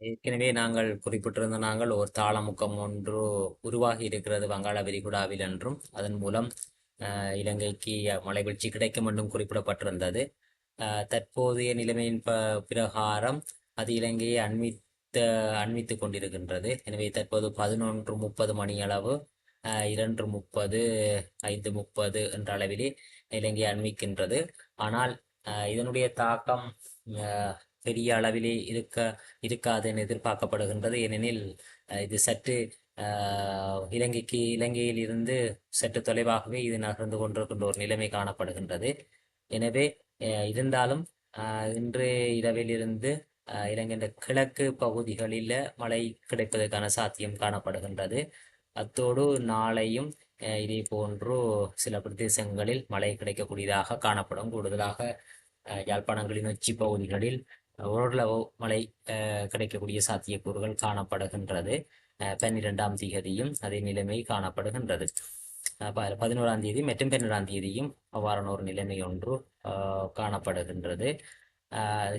ஏற்கனவே நாங்கள் குறிப்பிட்டிருந்த நாங்கள் ஒரு தாளமுக்கம் ஒன்று உருவாகி இருக்கிறது வங்காள விரிகுடாவில் என்றும் அதன் மூலம் அஹ், இலங்கைக்கு மழை வீழ்ச்சி கிடைக்கும் என்றும் குறிப்பிடப்பட்டிருந்தது. அஹ், தற்போதைய நிலைமையின் ப பிரகாரம் அது இலங்கையை அண்மித்த அண்மித்து கொண்டிருக்கின்றது. எனவே தற்போது பதினொன்று முப்பது மணியளவு அஹ், இரண்டு முப்பது ஐந்து முப்பது என்ற அளவிலே இலங்கையை அண்மிக்கின்றது. ஆனால் அஹ், இதனுடைய தாக்கம் அஹ், பெரிய அளவிலே இருக்க இருக்காது என எதிர்பார்க்கப்படுகின்றது. ஏனெனில் இது சற்று இலங்கைக்கு இலங்கையில் இருந்து சற்று தொலைவாகவே இது நகர்ந்து கொண்டிருக்கின்ற ஒரு நிலைமை காணப்படுகின்றது. எனவே இருந்தாலும் இன்று இரவிலிருந்து அஹ், இலங்கையின் கிழக்கு பகுதிகளில் மழை கிடைப்பதற்கான சாத்தியம் காணப்படுகின்றது. அத்தோடு நாளையும் இதே போன்று சில பிரதேசங்களில் மழை கிடைக்கக்கூடியதாக காணப்படும். கூடுதலாக யாழ்ப்பாணங்களின் உச்சி பகுதிகளில் ஓரளவு மழை கிடைக்கக்கூடிய சாத்தியக்கூறுகள் காணப்படுகின்றது. அஹ், பன்னிரெண்டாம் தேதியும் அதே நிலைமை காணப்படுகின்றது. ப- பதினோராம் தேதி மற்றும் பன்னிரெண்டாம் தேதியும் அவ்வாறான ஒரு நிலைமை ஒன்று காணப்படுகின்றது.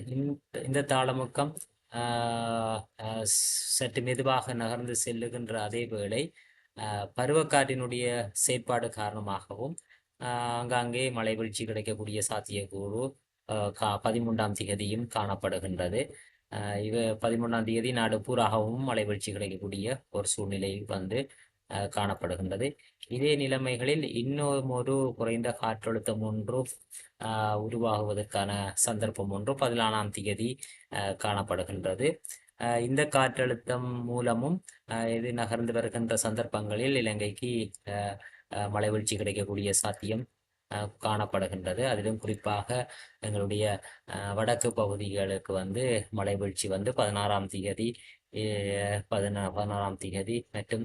இந்த இந்த தாளமுக்கம் அஹ், சற்று மெதுவாக நகர்ந்து செல்லுகின்ற அதே வேளை பருவக்காற்றினுடைய செயற்பாடு காரணமாகவும் அஹ், ஆங்காங்கே மழை வீழ்ச்சி கிடைக்கக்கூடிய சாத்தியக்கூறு பதிமூன்றாம் தேதியும் காணப்படுகின்றது. அஹ், இவ பதிமூன்றாம் தேதி நாடு பூராகவும் மலைவீழ்ச்சி கிடைக்கக்கூடிய ஒரு சூழ்நிலை வந்து காணப்படுகின்றது. இதே நிலைமைகளில் இன்னும் ஒரு குறைந்த காற்றழுத்தம் ஒன்று உருவாகுவதற்கான சந்தர்ப்பம் ஒன்று பதினாலாம் தேதி காணப்படுகின்றது. இந்த காற்றழுத்தம் மூலமும் இது நகர்ந்து வருகின்ற சந்தர்ப்பங்களில் இலங்கைக்கு மலைவீழ்ச்சி மழை வீழ்ச்சி கிடைக்கக்கூடிய சாத்தியம் காணப்படுகின்றது. அதிலும் குறிப்பாக எங்களுடைய வடக்கு பகுதிகளுக்கு வந்து மழை வீழ்ச்சி வந்து பதினாறாம் திகதி பதினா பதினாறாம் திகதி மற்றும்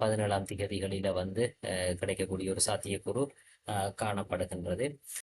பதினேழாம் திகதிகளில் வந்து கிடைக்கக்கூடிய ஒரு சாத்தியக்கூறு காணப்படுகின்றது.